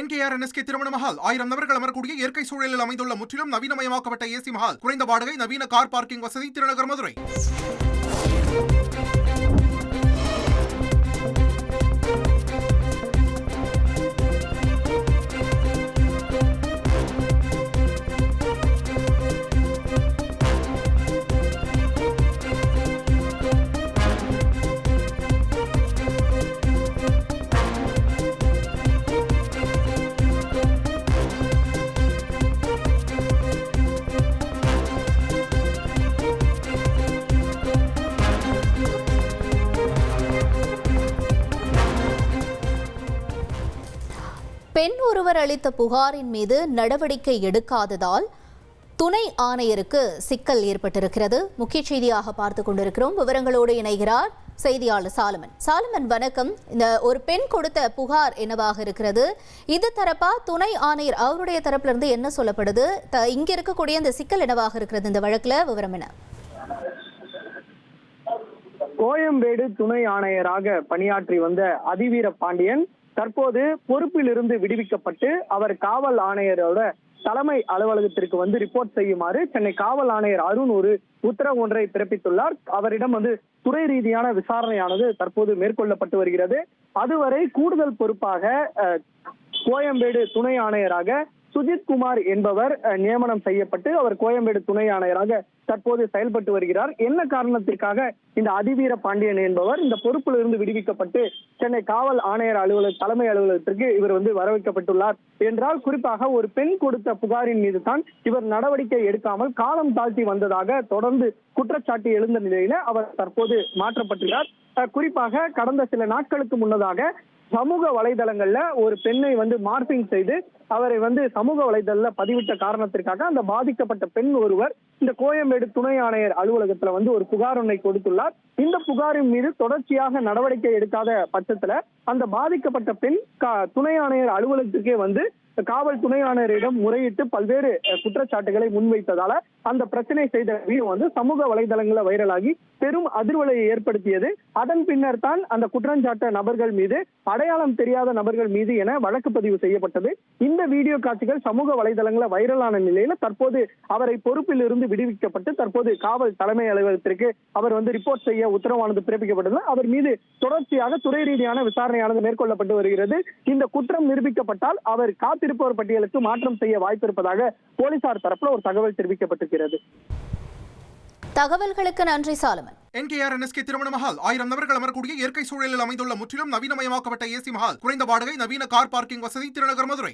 NKR NSK திருமண மஹால். ஆயிரம் நபர்கள் அமரக்கூடிய இயற்கை சூழலில் அமைந்துள்ள முற்றிலும் நவீனமயமாக்கப்பட்ட ஏசி மஹால். குறைந்த வாடகை நவீன கார் பார்க்கிங் வசதி திருநகர் மதுரை. பெண் ஒருவர் அளித்த புகாரின் மீது நடவடிக்கை எடுக்காததால் துணை ஆணையருக்கு சிக்கல் ஏற்பட்டிருக்கிறது. முக்கிய செய்தியாக பார்த்து கொண்டிருக்கிறோம். விவரங்களோடு இணைகிறார் செய்தியாளர் சாலமன். சாலமன் வணக்கம். இந்த ஒரு பெண் கொடுத்த புகார் என்னவாக இருக்கிறது? இது தரப்பா? துணை ஆணையர் அவருடைய தரப்புல இருந்து என்ன சொல்லப்படுது? த- இங்க இருக்கக்கூடிய இந்த சிக்கல் என்னவாக இருக்கிறது? இந்த வழக்குல விவரம் என்ன? கோயம்பேடு துணை ஆணையராக பணியாற்றி வந்த அதிவீர பாண்டியன் தற்போது பொறுப்பிலிருந்து விடுவிக்கப்பட்டு அவர் காவல் ஆணையரோட தலைமை அலுவலகத்திற்கு வந்து ரிப்போர்ட் செய்யுமாறு சென்னை காவல் ஆணையர் அருண் ஒரு உத்தரவு ஒன்றை பிறப்பித்துள்ளார். அவரிடம் வந்து துறை ரீதியான விசாரணையானது தற்போது மேற்கொள்ளப்பட்டு வருகிறது. அதுவரை கூடுதல் பொறுப்பாக அஹ், கோயம்பேடு துணை ஆணையராக சுஜித் குமார் என்பவர் நியமனம் செய்யப்பட்டு அவர் கோயம்பேடு துணை ஆணையராக தற்போது செயல்பட்டு வருகிறார். என்ன காரணத்திற்காக இந்த அதிவீர பாண்டியன் என்பவர் இந்த பொறுப்பிலிருந்து விடுவிக்கப்பட்டு சென்னை காவல் ஆணையர் அலுவலக தலைமை அலுவலகத்திற்கு இவர் வந்து வரவைக்கப்பட்டுள்ளார் என்றால் குறிப்பாக ஒரு பெண் கொடுத்த புகாரின் மீது தான் இவர் நடவடிக்கை எடுக்காமல் காலம் தாழ்த்தி வந்ததாக தொடர்ந்து குற்றச்சாட்டு எழுந்த நிலையில அவர் தற்போது மாற்றப்பட்டுள்ளார். குறிப்பாக கடந்த சில நாட்களுக்கு முன்னதாக சமூக வலைதளங்கள்ல ஒரு பெண்ணை வந்து மார்பிங் செய்து அவரை வந்து சமூக வலைதளத்துல பதிவிட்ட காரணத்திற்காக அந்த பாதிக்கப்பட்ட பெண் ஒருவர் இந்த கோயம்பேடு துணை ஆணையர் அலுவலகத்துல வந்து ஒரு புகார் ஒன்றை கொடுத்துள்ளார். இந்த புகாரின் மீது தொடர்ச்சியாக நடவடிக்கை எடுக்காத பட்சத்துல அந்த பாதிக்கப்பட்ட பெண் கா- துணை ஆணையர் அலுவலகத்துக்கே வந்து காவல் துணை ஆணையரிடம் முறையிட்டு பல்வேறு குற்றச்சாட்டுகளை முன்வைத்ததால அந்த பிரச்சனை செய்த வீடியோ வந்து சமூக வலைதளங்களில் வைரலாகி பெரும் அதிர்வலையை ஏற்படுத்தியது. அதன் பின்னர் தான் அந்த குற்றஞ்சாட்ட நபர்கள் மீது அடையாளம் தெரியாத நபர்கள் மீது என வழக்கு பதிவு செய்யப்பட்டது. இந்த வீடியோ காட்சிகள் சமூக வலைதளங்களில் வைரலான நிலையில தற்போது அவரை பொறுப்பில் இருந்து விடுவிக்கப்பட்டு தற்போது காவல் தலைமை அலுவலகத்திற்கு அவர் வந்து ரிப்போர்ட் செய்ய உத்தரவானது பிறப்பிக்கப்பட்டது அவர் மீது தொடர்ச்சியாக துறை ரீதியான விசாரணையானது மேற்கொள்ளப்பட்டு வருகிறது. இந்த குற்றம் நிரூபிக்கப்பட்டால் அவர் காத்திரு காத்திருப்பவர் பட்டியலுக்கு மாற்றம் செய்ய வாய்ப்பு இருப்பதாக போலீசார் தரப்புல ஒரு தகவல் தெரிவிக்கப்பட்டிருக்கிறது. தகவல்களுக்கு நன்றி சாலமன். என்கேஆர் என்எஸ்கே திருமண மஹால் ஆயிரம் நபர்கள் அமரக்கூடிய இயற்கை சூழலில் அமைந்துள்ள முற்றிலும் நவீனமயமாக்கப்பட்ட ஏசி மஹால் குறைந்த வாடகை நவீன கார் பார்க்கிங் வசதி திருநகர் மதுரை.